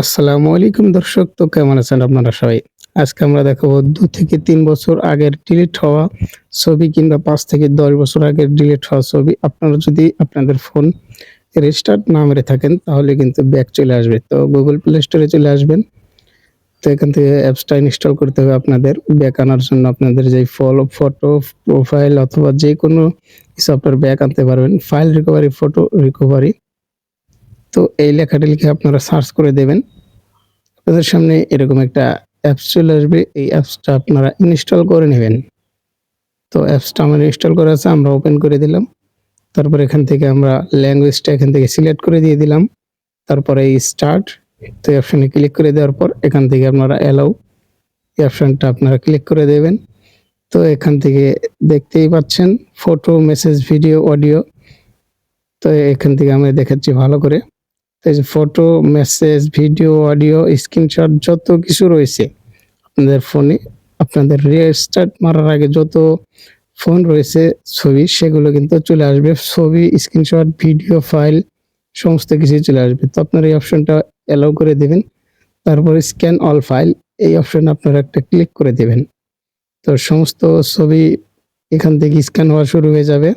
আসসালামু আলাইকুম দর্শক, তো কেমন আছেন আপনারা সবাই? আজকে আমরা দেখাবো দু থেকে তিন বছর আগের ডিলিট হওয়া ছবি কিংবা পাঁচ থেকে দশ বছর আগের ডিলিট হওয়া ছবি। আপনারা যদি আপনাদের ফোন রেজিস্টার্ড না মেরে থাকেন, তাহলে কিন্তু ব্যাক চলে আসবে। তো গুগল প্লে স্টোরে চলে আসবেন। তো এখান থেকে অ্যাপসটা ইনস্টল করতে হবে আপনাদের। ব্যাক আনার জন্য আপনাদের যে ফলো ফটো প্রোফাইল অথবা যে কোনো আপনার ব্যাক আনতে পারবেন। ফাইল রিকভারি ফটো রিকভারি তো এই লেখাটি লিখে আপনারা সার্চ করে দেবেন। আপনাদের সামনে এরকম একটা অ্যাপস চলে আসবে। এই অ্যাপসটা আপনারা ইনস্টল করে নেবেন। তো অ্যাপসটা আমার ইনস্টল করা আছে, আমরা ওপেন করে দিলাম। তারপর এখান থেকে আমরা ল্যাঙ্গুয়েজটা এখান থেকে সিলেক্ট করে দিয়ে দিলাম। তারপরে এই স্টার্ট, তো এই অপশানে ক্লিক করে দেওয়ার পর এখান থেকে আপনারা অ্যালাউ, এই অপশানটা আপনারা ক্লিক করে দেবেন। তো এখান থেকে দেখতেই পাচ্ছেন, ফটো, মেসেজ, ভিডিও, অডিও। তো এখান থেকে আমি দেখাচ্ছি ভালো করে। এই যে photo message video audio screenshot যত কিছু রয়েছে আপনাদের ফোনে আপনাদের রিস্টার্ট মারার আগে যত ফোন রয়েছে ছবি, সেগুলো কিন্তু চলে আসবে। ছবি স্ক্রিনশট ভিডিও ফাইল সমস্ত কিছুই চলে আসবে। তো আপনার এই অপশনটা অ্যালাউ করে দেবেন। তারপরে স্ক্যান অল ফাইল এই অপশনে আপনারা একটা ক্লিক করে দেবেন। তো সমস্ত ছবি এখান থেকে স্ক্যান হওয়া শুরু হয়ে যাবে।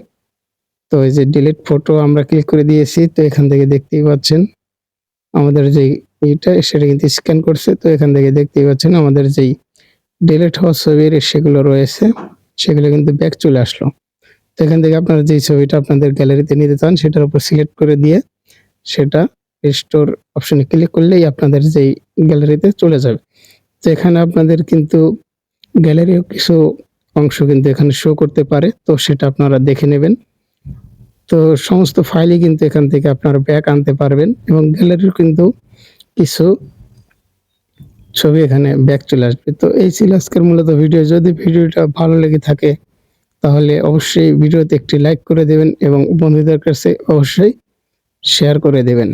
তো এই যে ডিলিট ফটো আমরা ক্লিক করে দিয়েছি, তো এখান থেকে দেখতেই পাচ্ছেন। আমাদের যেই এটা সেটা কিন্তু স্ক্যান করছে। তো এখান থেকে দেখতেই পাচ্ছেন আমাদের যেই ডিলিট হওয়া ছবির সেগুলো রয়েছে, সেগুলো কিন্তু ব্যাক চলে আসলো। তো এখান থেকে আপনারা যেই ছবিটা আপনাদের গ্যালারিতে নিতে চান, সেটার উপর সিলেক্ট করে দিয়ে সেটা রিস্টোর অপশনে ক্লিক করলেই আপনাদের যেই গ্যালারিতে চলে যাবে। তো এখানে আপনাদের কিন্তু গ্যালারিও কিছু অংশ কিন্তু এখানে শো করতে পারে। তো সেটা আপনারা দেখে নেবেন। তো সমস্ত ফাইলই কিন্তু এখান থেকে আপনারা ব্যাক আনতে পারবেন এবং গ্যালারির কিন্তু কিছু ছবি এখানে ব্যাক চলে আসবে। তো এই ছিল আজকের মূলত ভিডিও যদি ভিডিওটা ভালো লেগে থাকে, তাহলে অবশ্যই ভিডিওতে একটি লাইক করে দেবেন এবং বন্ধুদের কাছে অবশ্যই শেয়ার করে দেবেন।